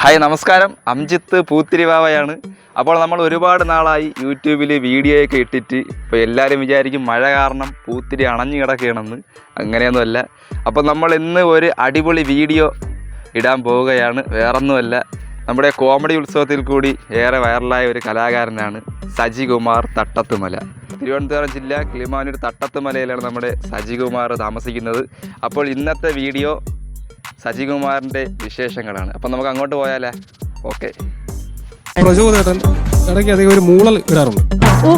Hi നമസ്കാരം. അംജിത്ത് പൂത്തിരിവാവയാണ്. അപ്പോൾ നമ്മൾ ഒരുപാട് നാളായി യൂട്യൂബിൽ വീഡിയോ ഒക്കെ ഇട്ടിട്ട് ഇപ്പോൾ എല്ലാവരും വിചാരിക്കും മഴ കാരണം പൂത്തിരി അണഞ്ഞു കിടക്കുകയാണെന്ന്. അങ്ങനെയൊന്നുമല്ല. അപ്പോൾ നമ്മൾ ഇന്ന് ഒരു അടിപൊളി വീഡിയോ ഇടാൻ പോവുകയാണ്. വേറൊന്നുമല്ല. നമ്മുടെ കോമഡി ഉത്സവത്തിൽ കൂടി ഏറെ വൈറലായ ഒരു കലാകാരനാണ് സജികുമാർ തട്ടത്തുമല. തിരുവനന്തപുരം ജില്ല കിളിമാനൂർ തട്ടത്തുമലയിലാണ് നമ്മുടെ സജികുമാർ താമസിക്കുന്നത്. അപ്പോൾ ഇന്നത്തെ വീഡിയോ സജികുമാറിന്റെ വിശേഷങ്ങളാണ്. അപ്പം നമുക്ക് അങ്ങോട്ട് പോയാലേ? ഓക്കെ. പ്രചോദേട്ടൻ ഇടയ്ക്ക് അധികം ഒരു മൂളൽ ഇടാറുണ്ട്.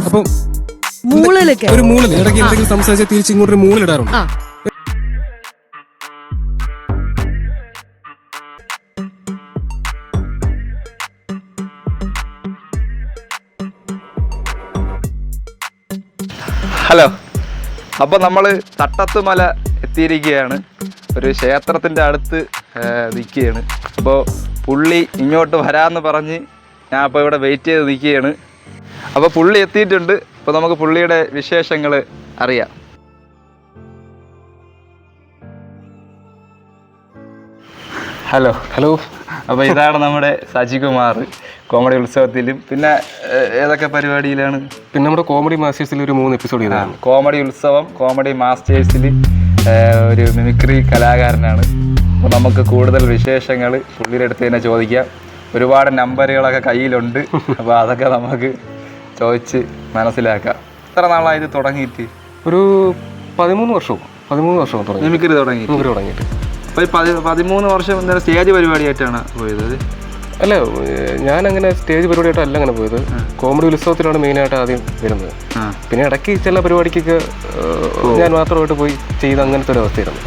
അപ്പം മൂളിലൊക്കെ? ഒരു മൂളൽ ഇടയ്ക്ക് എന്തെങ്കിലും സംസാരിച്ചാൽ തിരിച്ചിങ്ങോട്ടൊരു ഇങ്ങോട്ട് ഒരു മൂളൽ ഇടാറുണ്ട്. ഹലോ. അപ്പോൾ നമ്മൾ തട്ടത്തുമല എത്തിയിരിക്കുകയാണ്. ഒരു ക്ഷേത്രത്തിന്റെ അടുത്ത് നിൽക്കുകയാണ്. അപ്പോൾ പുള്ളി ഇങ്ങോട്ട് വരാമെന്ന് പറഞ്ഞ് ഞാൻ അപ്പോൾ ഇവിടെ വെയിറ്റ് ചെയ്ത് നിൽക്കുകയാണ്. അപ്പോൾ പുള്ളി എത്തിയിട്ടുണ്ട്. അപ്പോൾ നമുക്ക് പുള്ളിയുടെ വിശേഷങ്ങൾ അറിയാം. ഹലോ. ഹലോ. അപ്പോൾ ഇതാണ് നമ്മുടെ സജികുമാർ കോമഡി ഉത്സവത്തിലും. പിന്നെ ഏതൊക്കെ പരിപാടിയിലാണ്? പിന്നെ നമ്മുടെ കോമഡി മാസ്റ്റേഴ്സിൽ ഒരു മൂന്ന് എപ്പിസോഡ് ചെയ്താണ് കോമഡി ഉത്സവം കോമഡി മാസ്റ്റേഴ്സിൽ. ഒരു മിമിക്രി കലാകാരനാണ്. അപ്പോൾ നമുക്ക് കൂടുതൽ വിശേഷങ്ങൾ പുള്ളിയുടെ അടുത്ത് തന്നെ ചോദിക്കാം. ഒരുപാട് നമ്പറുകളൊക്കെ കയ്യിലുണ്ട്. അപ്പോൾ അതൊക്കെ നമുക്ക് ചോദിച്ച് മനസ്സിലാക്കാം. എത്ര നാളായി ഇത് തുടങ്ങിയിട്ട്? ഒരു പതിമൂന്ന് വർഷവും പതിമൂന്ന് വർഷവും തുടങ്ങി. മിമിക്രി തുടങ്ങി ഇവർ തുടങ്ങിയിട്ട്. അപ്പോൾ ഈ പതി പതിമൂന്ന് വർഷം ഇന്നലെ സ്റ്റേജ് പരിപാടിയായിട്ടാണ് പോയത്. അല്ല ഞാനങ്ങനെ ഞാൻ അങ്ങനെ സ്റ്റേജ് പരിപാടിയായിട്ട് അല്ല അങ്ങനെ പോയത്. കോമഡി ഉത്സവത്തിലാണ് മെയിനായിട്ട് ആദ്യം വരുന്നത്. പിന്നെ ഇടയ്ക്ക് ചില പരിപാടിക്കൊക്കെ ഞാൻ മാത്രമായിട്ട് പോയി ചെയ്ത് അങ്ങനത്തെ ഒരു അവസ്ഥയായിരുന്നു.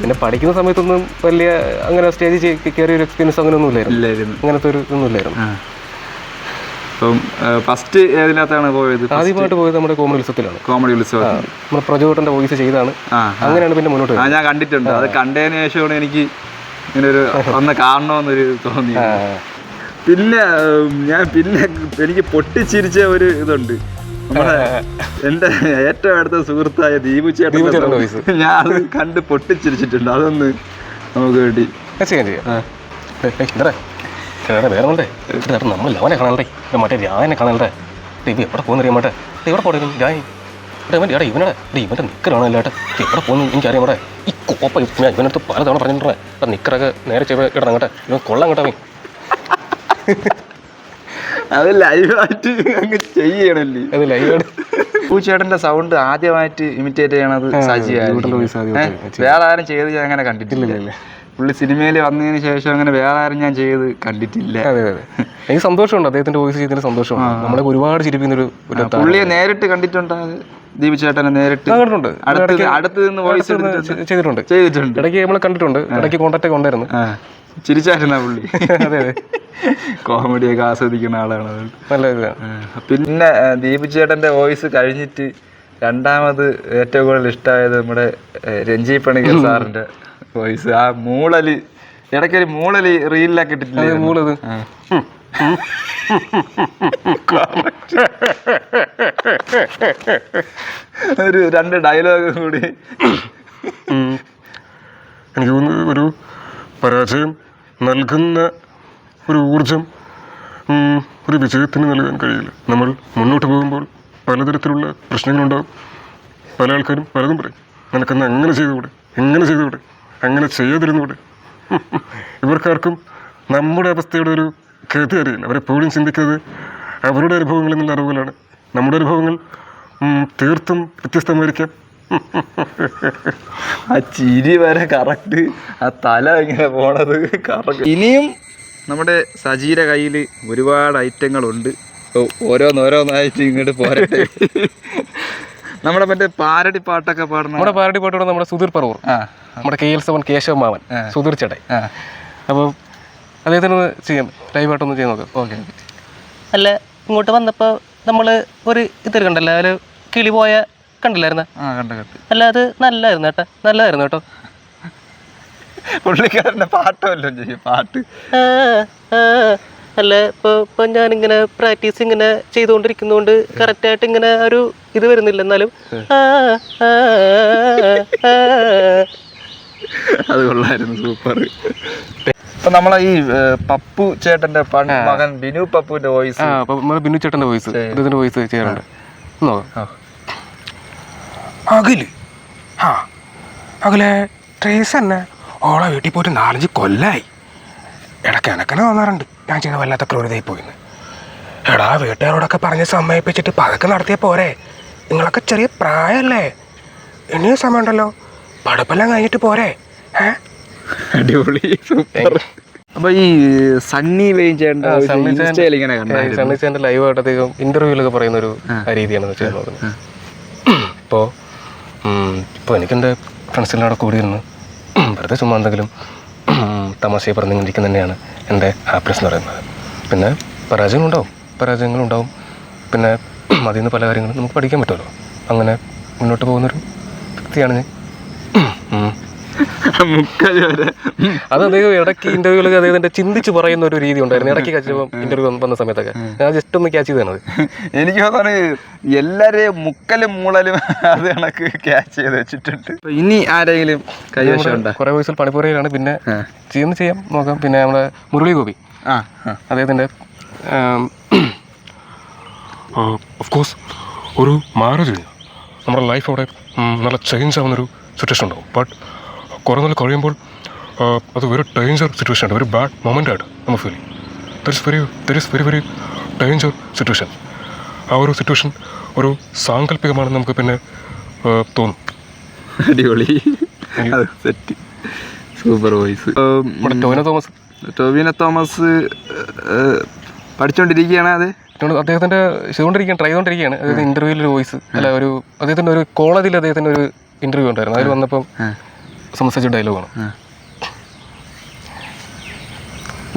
പിന്നെ പഠിക്കുന്ന സമയത്തൊന്നും വലിയ അങ്ങനെ സ്റ്റേജ് കയറിയ ഒരു എക്സ്പീരിയൻസ് അങ്ങനെ ഒന്നും ഇല്ലായിരുന്നു. അങ്ങനത്തെ ഒരു ഇതൊന്നും ഇല്ലായിരുന്നു അപ്പം ഫസ്റ്റ് ഏതിനകത്താണ് പോയത്? ആദ്യമായിട്ട് പോയത് നമ്മുടെ കോമഡി ഉത്സവത്തിലാണ്. കോമഡി ഉത്സവം നമ്മുടെ പ്രജോട്ടന്റെ വോയിസ് ചെയ്താണ്. അങ്ങനെയാണ് പിന്നെ മുന്നോട്ട് ഞാൻ കണ്ടിട്ടുണ്ട്. അത് കണ്ടതിന് ശേഷമാണ് എനിക്ക് ഇങ്ങനെ ഒരു ഒന്ന് കാണണമെന്നൊരു തോന്നി പിന്നെ ഞാൻ പിന്നെ എനിക്ക് പൊട്ടിച്ചിരിച്ച ഒരു ഇതുണ്ട്. നമ്മുടെ എന്റെ ഏറ്റവും അടുത്ത സുഹൃത്തായ ദീപു ദീപു ചേട്ടൻ ഞാൻ അത് കണ്ട് പൊട്ടിച്ചിരിച്ചിട്ടുണ്ട്. അതൊന്ന് നമുക്ക് വേണ്ടി. വേറെ ചേട്ടാ നമ്മൾ ലവനെ കാണണ്ടേ മറ്റേ രായനെ കാണണ്ടേ ദേ, ഇത് എവിടെ പോകുന്ന മാട്ടെ ഇവിടെ എവിടെ പോടേ രായ എടാ ഇവനടെ എടാ ഇവന്റെ നിക്കറാണ് അല്ലാട്ടെ എവിടെ പോകുന്നു എനിക്കറിയാം ഇവിടെ. ഈ കോപ്പ ഞാൻ ഇവനടുത്ത് പലതവണ പറഞ്ഞിട്ടുണ്ടേ. എടാ നിക്കറൊക്കെ നേരെ ചെയ്ത് ഇടണം കേട്ടെ ഇവൻ കൊള്ളാം കേട്ടോ അവൻ. അത് ലൈവായിട്ട് അങ്ങ് ചെയ്യണല്ലേ? അത് ലൈവാണ് പൂച്ചേട്ടന്റെ സൗണ്ട് ആദ്യമായിട്ട് ഇമിറ്റേറ്റ് ചെയ്യണത് സജി? വേറെ ആരും ചെയ്ത് ഞാൻ അങ്ങനെ കണ്ടിട്ടില്ല. പുള്ളി സിനിമയിൽ വന്നതിന് ശേഷം അങ്ങനെ വേറെ ആരും ഞാൻ ചെയ്ത് കണ്ടിട്ടില്ല. അതെ അതെ എനിക്ക് സന്തോഷമുണ്ട്. അദ്ദേഹത്തിന്റെ വോയിസ് ചെയ്തതിന് സന്തോഷമുണ്ട്. നമ്മളെ ഒരുപാട് ചിരിപ്പിക്കുന്ന ഒരു. പുള്ളിയെ നേരിട്ട് കണ്ടിട്ടുണ്ടോ? ദീപ് ചേട്ടനെ നേരിട്ട്. കണ്ടിട്ടുണ്ട്. അടുത്ത് നിന്ന് വോയിസ് ചെയ്തിട്ടുണ്ട്. ചെയ്തിട്ടുണ്ട്. ഇടയ്ക്ക് നമ്മൾ കണ്ടിട്ടുണ്ട്. ഇടയ്ക്ക് കോണ്ടാക്ട് ഒക്കെ ഉണ്ടായിരുന്നു. ചിരിച്ചായിരുന്ന പുള്ളി? അതെ അതെ. കോമഡിയൊക്കെ ആസ്വദിക്കുന്ന ആളാണ്. നല്ല പിന്നെ ദീപ് ദീപു ചേട്ടന്റെ വോയിസ് കഴിഞ്ഞിട്ട് രണ്ടാമത് ഏറ്റവും കൂടുതൽ ഇഷ്ടമായത് നമ്മുടെ രഞ്ജി പണിക്കർ സാറിന്റെ വോയിസ്. ആ മൂളൽ ഇടയ്ക്കൊരു മൂളൽ റീലിലൊക്കെ ഇട്ടിട്ടില്ലേ? മൂളത് ഒരു രണ്ട് ഡയലോഗ് കൂടി. എനിക്ക് തോന്നുന്നു ഒരു പരാജയം നൽകുന്ന ഒരു ഊർജം ഒരു വിജയത്തിന് നൽകാൻ കഴിയില്ല. നമ്മൾ മുന്നോട്ട് പോകുമ്പോൾ പലതരത്തിലുള്ള പ്രശ്നങ്ങളുണ്ടാകും പല ആൾക്കാരും പലതും പറയും. നിനക്കെന്ന് എങ്ങനെ ചെയ്തുകൂടെ എങ്ങനെ ചെയ്തുകൂടെ അങ്ങനെ ചെയ്തിരുന്നൂടെ ഇവർക്കാർക്കും നമ്മുടെ അവസ്ഥയുടെ ഒരു ഗതി അറിയില്ല അവരെപ്പോഴും ചിന്തിക്കുന്നത് അവരുടെ അനുഭവങ്ങളിൽ നിന്നുള്ള അറിവുകളാണ്. നമ്മുടെ അനുഭവങ്ങൾ തീർത്തും വ്യത്യസ്തമായിരിക്കാം. ആ ചിരി വരെ കറക്റ്റ്. ആ തല ഇങ്ങനെ പോണത് കറക്റ്റ്. ഇനിയും നമ്മുടെ സജീര കയ്യിൽ ഒരുപാട് ഐറ്റങ്ങളുണ്ട്. ഓരോന്നോരോന്നായിട്ട് ഇങ്ങോട്ട് പോരട്ടെ. നമ്മുടെ മറ്റേ പാരടി പാട്ടൊക്കെ പാടുന്ന നമ്മുടെ പാരടി പാട്ടോടെ നമ്മുടെ സുധീർ പറവൂർ. ആ. നമ്മുടെ കെ എൽ സെവൻ കേശവ മാവൻ. സുധീർ ചേട്ടായി അപ്പോൾ അദ്ദേഹത്തിന് ഒന്ന് ചെയ്യാം. ലൈവായിട്ടൊന്ന് ചെയ്ത് നോക്കാം. ഓക്കെ അല്ല ഇങ്ങോട്ട് വന്നപ്പോൾ നമ്മൾ ഒരു ഇത് കണ്ടല്ലോ അതിൽ കിളി പോയ കണ്ടില്ലായിരുന്ന? ആ കണ്ട കണ്ട്. അല്ല അത് നല്ലായിരുന്നു കേട്ടോ നല്ലതായിരുന്നു കേട്ടോ. പുള്ളിക്കാരന്റെ പാട്ടമല്ലോ ചെയ്യും പാട്ട്. അല്ല ഇപ്പോൾ ഇപ്പം ഞാനിങ്ങനെ പ്രാക്ടീസ് ഇങ്ങനെ ചെയ്തുകൊണ്ടിരിക്കുന്നതുകൊണ്ട് കറക്റ്റായിട്ട് ഇങ്ങനെ ഒരു ഇത് വരുന്നില്ല. എന്നാലും. അത് കൊള്ളായിരുന്നു. സൂപ്പർ. ഇപ്പൊ നമ്മളെ ഈ പപ്പു ചേട്ടന്റെ മകൻ ബിനു പപ്പുവിന്റെ വോയിസ്. ബിന്നു ചേട്ടന്റെ വോയിസ്. ഇതിന്റെ വോയിസ് ചെയ്യാറുണ്ട്. അഖിൽ. ആ. അഖിലെ ട്രേസ് തന്നെ ഓളെ വീട്ടിൽ പോയിട്ട് നാലഞ്ച് കൊല്ലായി. ഇടയ്ക്ക് എനക്കനെ തോന്നാറുണ്ട്. ഞാൻ ചെയ്ത വല്ലാത്ത ക്രൂരതയായി പോയിന്ന്. എടാ വീട്ടുകാരോടൊക്കെ പറഞ്ഞ് സമ്മതിപ്പിച്ചിട്ട് പതൊക്കെ നടത്തിയ പോരെ. നിങ്ങളൊക്കെ ചെറിയ പ്രായമല്ലേ ഇനിയും സമയമുണ്ടല്ലോ. പഠിപ്പെല്ലാം കഴിഞ്ഞിട്ട് പോരെ. ഏ? അടിപൊളി സൂപ്പർ അപ്പൊ ഈ സണ്ണി സണ്ണി സണ്ണി ചേട്ടന്റെ ലൈവായിട്ട് അദ്ദേഹം ഇന്റർവ്യൂലൊക്കെ പറയുന്ന ഒരു രീതിയാണ് ചെയ്യുന്നത് ഇപ്പോൾ ഇപ്പോൾ എനിക്കെന്റെ ഫ്രണ്ട്സിനോട് കൂടിയിരുന്ന്. വെറുതെ ചുമ്മാ എന്തെങ്കിലും തമാശയെ പറഞ്ഞുകൊണ്ടിരിക്കുന്ന തന്നെയാണ് എന്റെ ഹാപ്പിനെസ് എന്ന് പറയുന്നത്. പിന്നെ പരാജയങ്ങളുണ്ടാവും പരാജയങ്ങളുണ്ടാവും. പിന്നെ അതിൽ നിന്ന് പല കാര്യങ്ങളും നമുക്ക് പഠിക്കാൻ പറ്റുമല്ലോ. അങ്ങനെ മുന്നോട്ട് പോകുന്നൊരു വ്യക്തിയാണ് ഞാൻ. മുക്കൽ വരെ. അത് അദ്ദേഹം ഇടയ്ക്ക് ഇന്റർവ്യൂലൊക്കെ അദ്ദേഹത്തിന്റെ ചിന്തിച്ച് പറയുന്ന ഒരു രീതി ഉണ്ടായിരുന്നു. ഇടയ്ക്ക് ഇന്റർവ്യൂ വന്ന സമയത്തൊക്കെ. ഞാൻ ജസ്റ്റ് ഒന്ന് ക്യാച്ച് ചെയ്തത് എനിക്ക് തോന്നുന്നു എല്ലാരെയും മുക്കലും മൂളലും അത് കണക്ക് ക്യാച്ച് ചെയ്ത് വെച്ചിട്ടുണ്ട്. ഇപ്പൊ ഇനി ആരെങ്കിലും കൈവശം ഉണ്ടോ? കുറെ വയസ്സിൽ പണിപ്പുരയിലാണ് പിന്നെ. ചെയ്യുന്ന ചെയ്യാം. നോക്കാം. പിന്നെ നമ്മുടെ മുരളി ഗോപി. അദ്ദേഹത്തിന്റെ ഓഫ് കോഴ്സ് ഒരു മാരേജ് നമ്മുടെ ലൈഫ് അവിടെ നല്ല ചേഞ്ച് ആവുന്നൊരു സിറ്റുവേഷൻ ഉണ്ടാവും. ബട്ട് കുറേ നാൾ കഴിയുമ്പോൾ അത് വെരി ഡേഞ്ചർ സിറ്റുവേഷൻ ആണ് വെരി ബാഡ് മൊമെന്റ് ആയിട്ട് നമ്മൾ ഫീൽ ചെയ്യും. There is very there is very very danger situation ആ ഒരു സിറ്റുവേഷൻ ഒരു സാങ്കല്പികമാണെന്ന് നമുക്ക് പിന്നെ തോന്നും. അടിപൊളി. Set super voice Tovino Thomas. Tovino Thomas പഠിച്ചുകൊണ്ടിരിക്കുകയാണ് അത്? അദ്ദേഹത്തിന്റെ ചെയ്തുകൊണ്ടിരിക്കുകയാണ് ട്രൈ ചെയ്തുകൊണ്ടിരിക്കുകയാണ്. അതായത് ഇന്റർവ്യൂവിൽ ഒരു വോയിസ് അല്ല ഒരു അദ്ദേഹത്തിന്റെ ഒരു കോളേജിൽ അദ്ദേഹത്തിന്റെ ഒരു ഇന്റർവ്യൂ ഉണ്ടായിരുന്നു. അതിൽ വന്നപ്പം സംസാരിച്ച ഡയലോഗാണ്.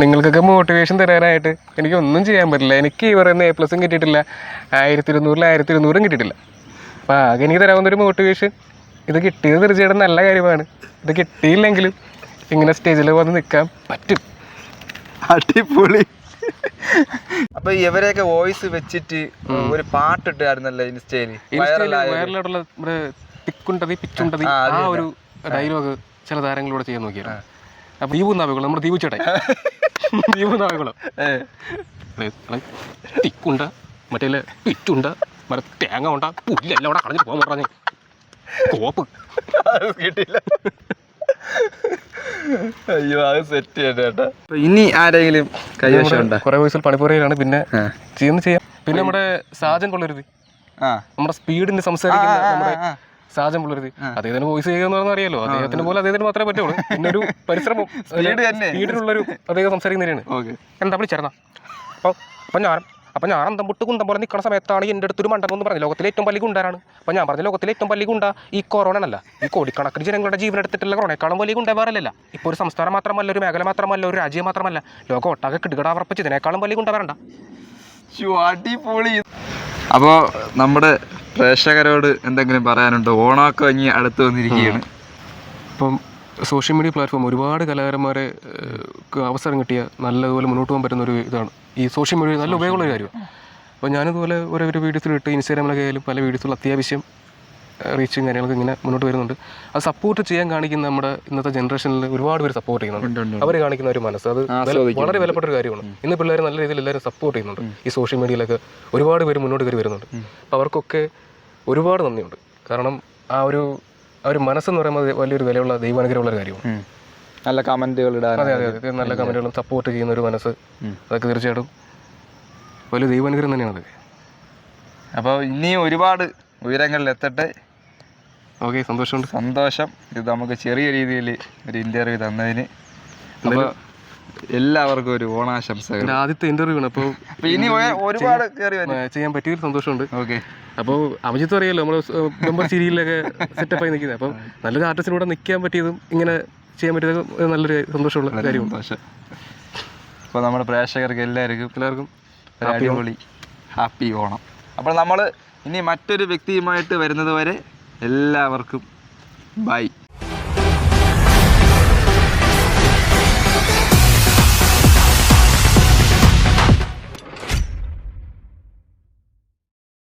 നിങ്ങൾക്കൊക്കെ മോട്ടിവേഷൻ തരാനായിട്ട് എനിക്ക് ഒന്നും ചെയ്യാൻ പറ്റില്ല. എനിക്ക് ഈ പറയുന്ന എ പ്ലസും കിട്ടിയിട്ടില്ല. ആയിരത്തി ഇരുന്നൂറിൽ ആയിരത്തി ഇരുന്നൂറും കിട്ടിയിട്ടില്ല. അപ്പോൾ ആകെ എനിക്ക് തരാവുന്ന ഒരു മോട്ടിവേഷൻ ഇത് കിട്ടിയത് തീർച്ചയായിട്ടും നല്ല കാര്യമാണ്. ഇത് കിട്ടിയില്ലെങ്കിലും ഇങ്ങനെ സ്റ്റേജിൽ വന്ന് നിൽക്കാൻ പറ്റും. അടിപൊളി. അപ്പൊ ഇവരെയൊക്കെ വോയിസ് വെച്ചിട്ട് ഒരു പാട്ടിട്ടായിരുന്നല്ലേ ഇൻസ്റ്റയിൽ വൈറലായിട്ടുള്ള പിക്കുണ്ടതി പിച്ചുണ്ടതി ആ ഒരു ഡയലോഗ് ചില താരങ്ങളിലൂടെ ചെയ്യാൻ നോക്കിയാണ് അപ്പോൾ ദീപു നാവികുളം നമ്മുടെ ദീപു ചേട്ടൻ ദീപു നാവികുളം. തിക്കുണ്ട് മറ്റേ പിറ്റുണ്ട് മറ്റേ തേങ്ങ ഉണ്ട പുല്ലെല്ലാം അവിടെ കളഞ്ഞിട്ട് പോകാൻ പറഞ്ഞു. കോപ്പ്. അത് കിട്ടിയില്ല. അയ്യോ അത് സെറ്റ് ചെയ്യട്ടെ അപ്പൊ ഇനി ആരെങ്കിലും കൈവശമുണ്ട് കുറെ വയസ്സിൽ പണിപ്പുറയിലാണ് പിന്നെ. ചെയ്യുന്ന ചെയ്യാം. പിന്നെ നമ്മുടെ സാജൻ കൊള്ളരുത്. ആ. നമ്മുടെ സ്പീഡിന് സംസാരിക്കുന്ന നമ്മുടെ. സാജൻ പുള്ളരുത് അദ്ദേഹത്തിന് വോയിസ് ചെയ്യുക എന്ന് അറിയാലോ. അദ്ദേഹത്തിന് പോലെ അദ്ദേഹത്തിന് മാത്രമേ പറ്റുള്ളൂ. പിന്നെ ഒരു പരിശ്രമം. സ്പീഡിലുള്ളൊരു അദ്ദേഹം സംസാരിക്കുന്നതിനാണ്. ഓക്കെ എന്താ വിളിച്ചേർന്ന അപ്പോൾ അപ്പം ഞാൻ അപ്പം ഞാൻ അന്തം വിട്ട് കുന്തം പോലെ നിൽക്കുന്ന സമയത്താണ് എന്റെ അടുത്തൊരു മണ്ടൻ എന്ന് പറഞ്ഞു ലോകത്തിലെ ഏറ്റവും വലിയ ഗുണ്ടാരാണ് അപ്പം ഞാൻ പറഞ്ഞ ലോകത്തിലെ ഏറ്റവും വലിയ ഗുണ്ട ഈ കൊറോണ അല്ല ഈ കോടിക്കണക്കിന് ജനങ്ങളുടെ ജീവൻ എടുത്തിട്ടുള്ള കൊറോണയെക്കാളും വലിയ ഗുണ്ട വേറെ അല്ല ഇപ്പോൾ ഒരു സംസ്ഥാനം മാത്രമല്ല ഒരു മേഖല മാത്രമല്ല ഒരു രാജ്യം മാത്രമല്ല. ലോകം ഒട്ടാകെ കിടുകടാവർപ്പിച്ച് ഇതിനേക്കാളും വലിയ ഗുണ്ട വരണ്ട. അടിപൊളി. അപ്പോൾ നമ്മുടെ പ്രേക്ഷകരോട് എന്തെങ്കിലും പറയാനുണ്ടോ? ഓണമൊക്കെ ഇനി അടുത്ത് വന്നിരിക്കുകയാണ്. ഇപ്പം സോഷ്യൽ മീഡിയ പ്ലാറ്റ്ഫോം ഒരുപാട് കലാകാരന്മാരെ അവസരം കിട്ടിയ നല്ലതുപോലെ മുന്നോട്ട് പോകാൻ പറ്റുന്ന ഒരു ഇതാണ്. ഈ സോഷ്യൽ മീഡിയ നല്ല ഉപയോഗമുള്ള ഒരു കാര്യമാണ്. അപ്പോൾ ഞാനിതുപോലെ ഓരോ വീഡിയോസിലിട്ട് ഇൻസ്റ്റാഗ്രാമിലൊക്കെ ആയാലും പല വീഡിയോസിലും അത്യാവശ്യം റീച്ചും കാര്യങ്ങളൊക്കെ ഇങ്ങനെ മുന്നോട്ട് വരുന്നുണ്ട്. അത് സപ്പോർട്ട് ചെയ്യാൻ കാണിക്കുന്ന നമ്മുടെ ഇന്നത്തെ ജനറേഷനിൽ ഒരുപാട് പേര് സപ്പോർട്ട് ചെയ്യുന്നുണ്ട്. അവർ കാണിക്കുന്ന ഒരു മനസ്സ്. അത്. വളരെ വിലപ്പെട്ട ഒരു കാര്യമാണ്. ഇന്ന് പിള്ളേർ നല്ല രീതിയിൽ എല്ലാവരും സപ്പോർട്ട് ചെയ്യുന്നുണ്ട്. ഈ സോഷ്യൽ മീഡിയയിലൊക്കെ ഒരുപാട് പേര് മുന്നോട്ട് കയറി വരുന്നുണ്ട്. അപ്പോൾ അവർക്കൊക്കെ ഒരുപാട് നന്ദിയുണ്ട്. കാരണം ആ ഒരു ആ ഒരു മനസ്സെന്ന് പറയുന്നത് വലിയൊരു വിലയുള്ള ദൈവാനുഗ്രഹമുള്ള ഒരു കാര്യമാണ്. നല്ല കമന്റുകൾ ഇടാൻ അതെ അതെ അതെ. നല്ല കമന്റുകളും സപ്പോർട്ട് ചെയ്യുന്ന ഒരു മനസ്സ്. അതൊക്കെ തീർച്ചയായിട്ടും വലിയ ദൈവാനുഗ്രഹം തന്നെയാണ് അതൊക്കെ. അപ്പോൾ ഇനിയും ഒരുപാട് ഉയരങ്ങളിൽ എത്തട്ടെ ഓക്കെ സന്തോഷമുണ്ട്. സന്തോഷം. ഇത് നമുക്ക് ചെറിയ രീതിയിൽ ഒരു ഇന്റർവ്യൂ തന്നതിന്. അപ്പോൾ എല്ലാവർക്കും ഒരു ഓണാശംസകൾ. ആദ്യത്തെ ഇന്റർവ്യൂ ആണ്. അപ്പോൾ അപ്പൊ ഇനി ഒരുപാട് കയറി ചെയ്യാൻ പറ്റിയതിൽ സന്തോഷമുണ്ട്. ഓക്കെ. അപ്പോൾ അഭിജിത്ത് അറിയാലോ നമ്മൾ മെമ്പർ സീരിയലിലൊക്കെ സെറ്റപ്പായി നിൽക്കുന്നത് അപ്പം നല്ലൊരു ആർട്ടിസ്റ്റിലൂടെ നിൽക്കാൻ പറ്റിയതും ഇങ്ങനെ ചെയ്യാൻ പറ്റിയതും നല്ലൊരു സന്തോഷമുള്ള കാര്യം അപ്പോൾ നമ്മുടെ പ്രേക്ഷകർക്ക് എല്ലാവർക്കും എല്ലാവർക്കും അടിപൊളി ഹാപ്പി ഓണം. അപ്പോൾ നമ്മൾ ഇനി മറ്റൊരു വ്യക്തിയുമായിട്ട് വരുന്നത് വരെ എല്ലാവർക്കും ബൈ.